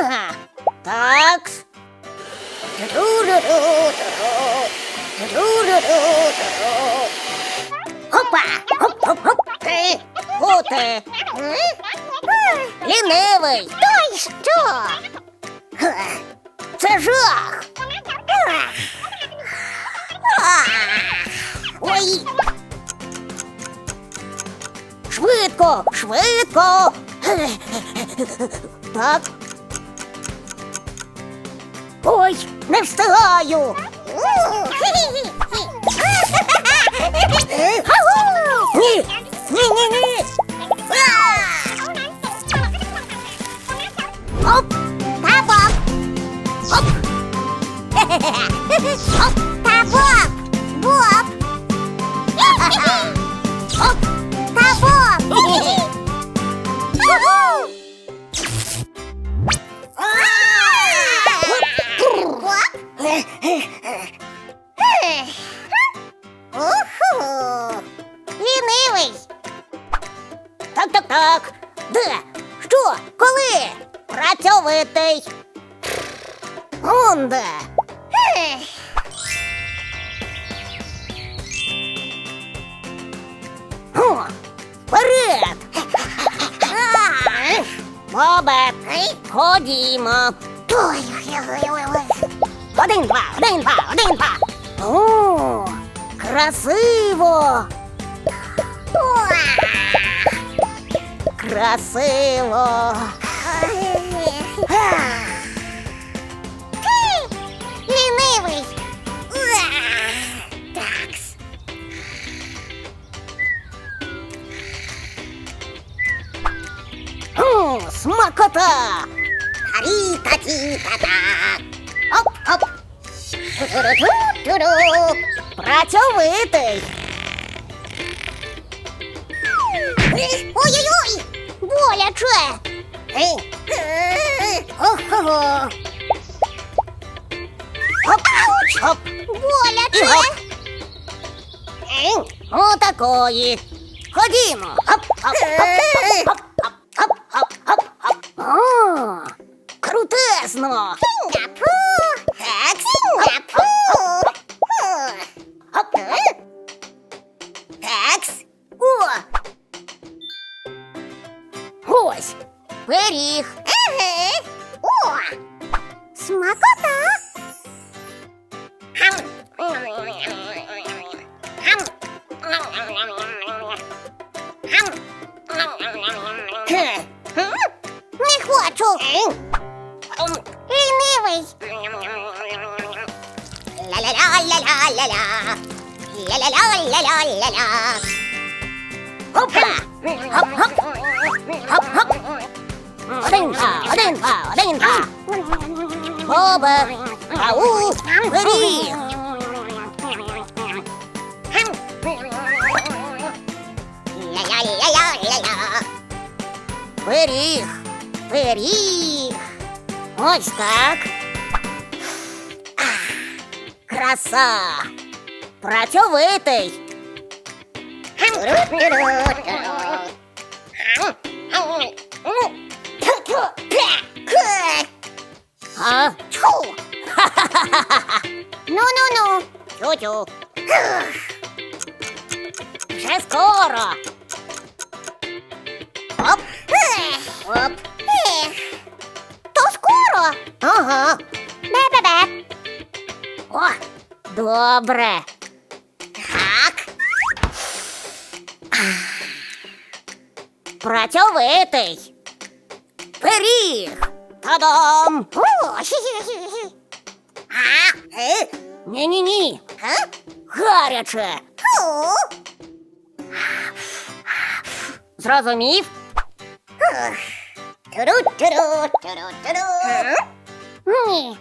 Ага. Так. Опа! Хоп-хоп-хоп! Ти! Гути! Лінивий! Той що? Це жах! Ой! Швидко, швидко. Так. Ой, не встигаю. Ні, ні, ні, ні. Оп, та боб. Оп. Оп, та. Боб. Бобе, ходімо. Один, два, один, два, один, два. О, красиво. Красиво. Смакота! Ой-ой-ой! Боляче! Е, е, Ох-хо-хо! Оп-оп! Е, Ходімо! класно. Сінгапур! Так, Сінгапур! Оп. Такс. О! Ось. Пиріг. Не хочу. Ля-ля-ля-ля-ля-ля-ля. Опа! Хоп-хоп. Хоп-хоп. Один, два, один, два, один, два. Оба. Ау. Пиріг. Ля-ля-ля-ля-ля-ля. Пиріг. Пиріг. Ось так. Краса. Працьовитий. А? Ну-ну-ну. Тю-тю. Вже скоро. Оп. Оп. То скоро. Ага. Бе-бе-бе. О, добре. працьовитий. Пиріг. Та-дам! Е? Ні-ні ні. Е? Гаряче. Зрозумів? Ні.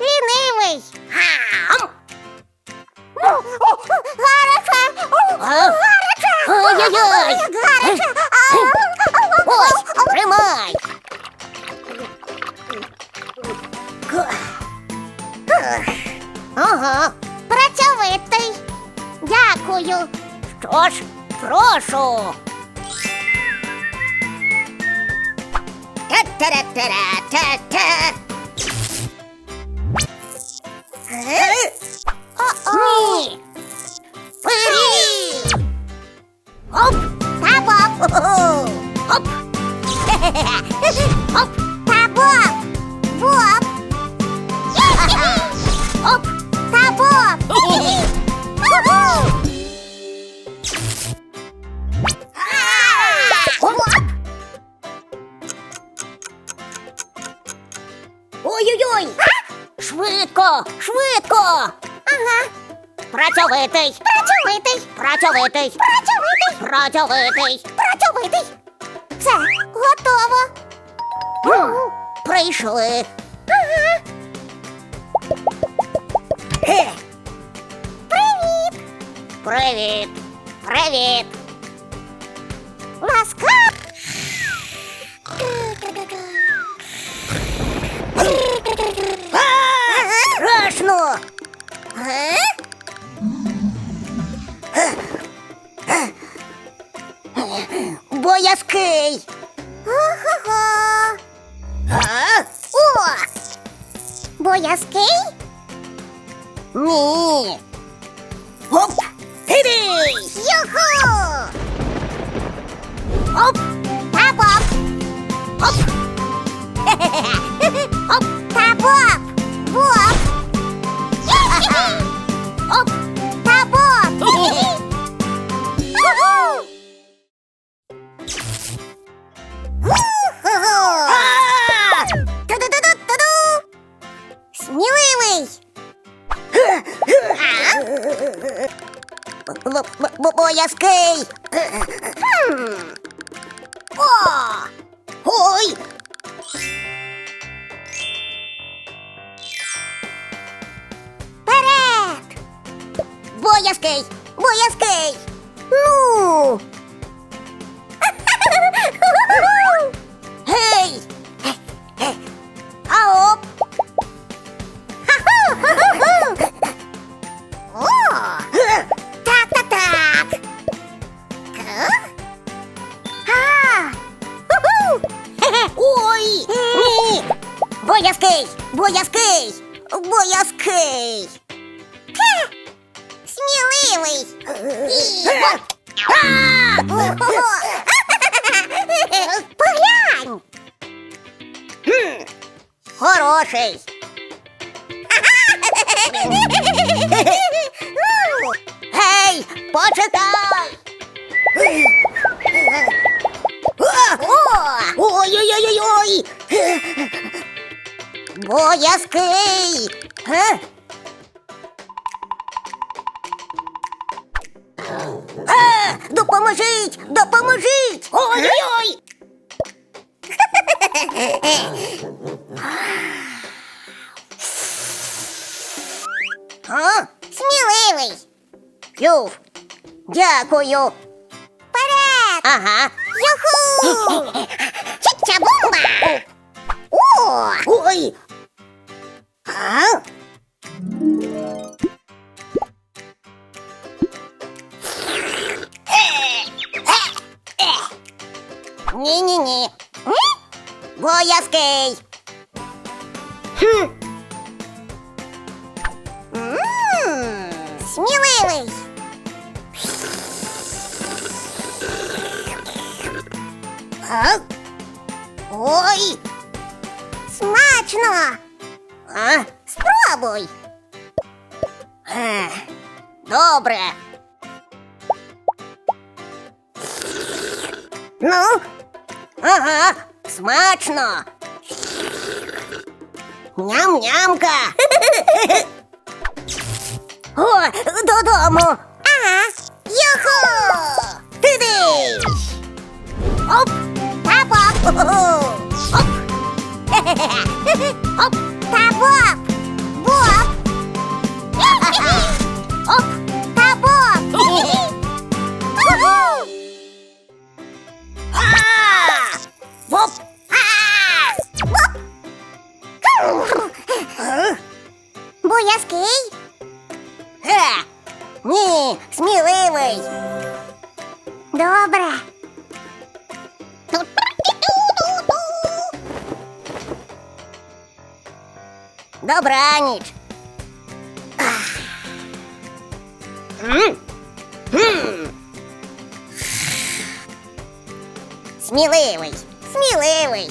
Лінивий. Гаряче! Гаряче! Ой-ой-ой! Гаряче! Ось, тримай. Ага. Працьовитий. Дякую. Що ж, прошу. Та-та-ра-та-ра-та-та. Працьовитий! Працьовитий! Працьовитий! Працьовитий! Працьовитий! Працьовитий! Все, готово. Прийшли. Ага. Привіт! Привіт! Привіт! Ласка! Боязкий! Ого! О! Боязкий? Ні. Оп! Дивись! Йоху! Оп! Та боп! Оп! Оп! Та боп! Боп! Боязкий! Сміливий! І- А! Поглянь! Хм, Хороший! Гей, почекай! Ой-ой-ой-ой! Боязкий! Га? А, допоможіть! Допоможіть! Ой-ой-ой! А? Сміливий! Клюв! Дякую! Вперед! Ага! Юху! Ні-ні-ні. М? Хм. М, Сміливий. А? Ой. Смачно. А? Спробуй. Е, Добре. Ну? Ага, смачно. Ням-нямка. О, додому. Ага. Йохо! Туди! Оп! Та-боп! Оп! Оп! Добраніч. Ах. М? М. Сміливий, сміливий.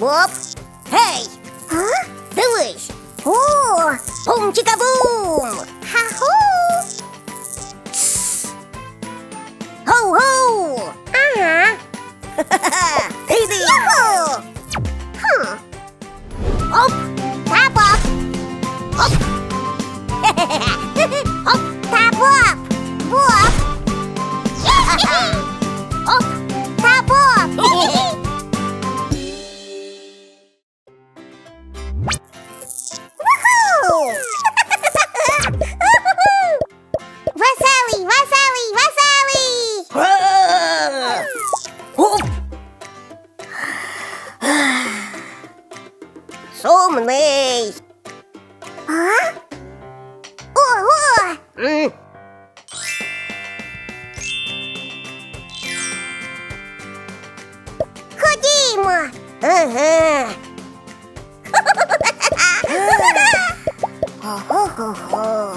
Оп! Ходімо! Ага. Хо-хо-хо.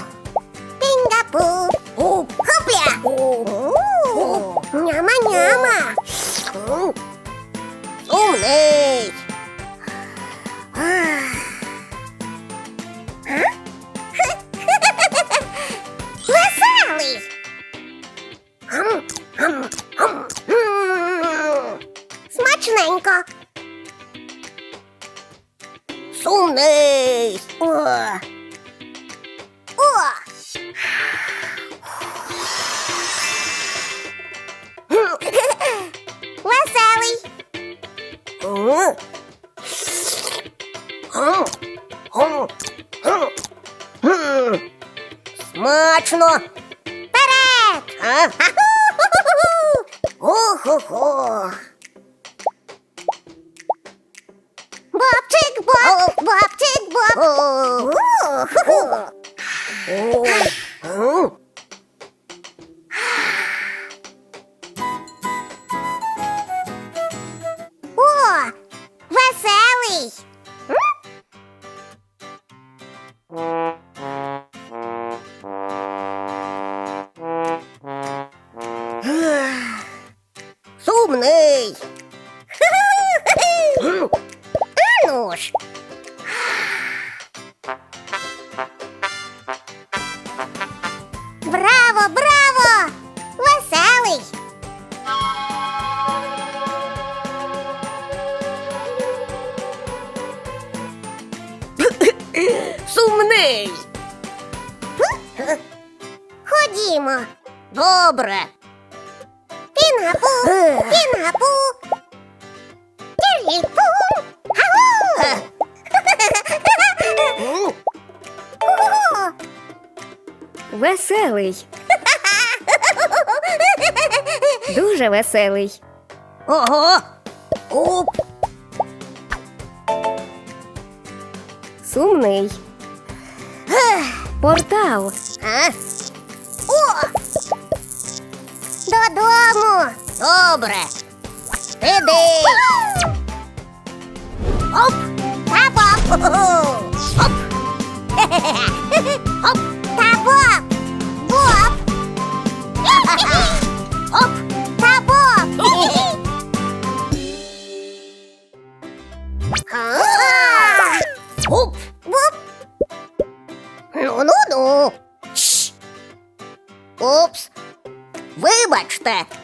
Смачно! Вперед! А? Аху-ху-ху-ху! О-хо-хо! Бобчик, боб! Бобчик, боб! О! О, ху-ху. О! М. О! Веселий! Сумний! М. Ну ж! Браво, браво! Веселий! Сумний! Ходімо! Добре! Тіріпу! Ау! Е. М. О! Веселий. Дуже веселий. Ого! Оп! Сумний. Портал. А? Додому! Добре! Іди! Оп! Та-боб! Оп! Оп! Та-боб! Боб! Оп! Та-боб! А! Вибачте!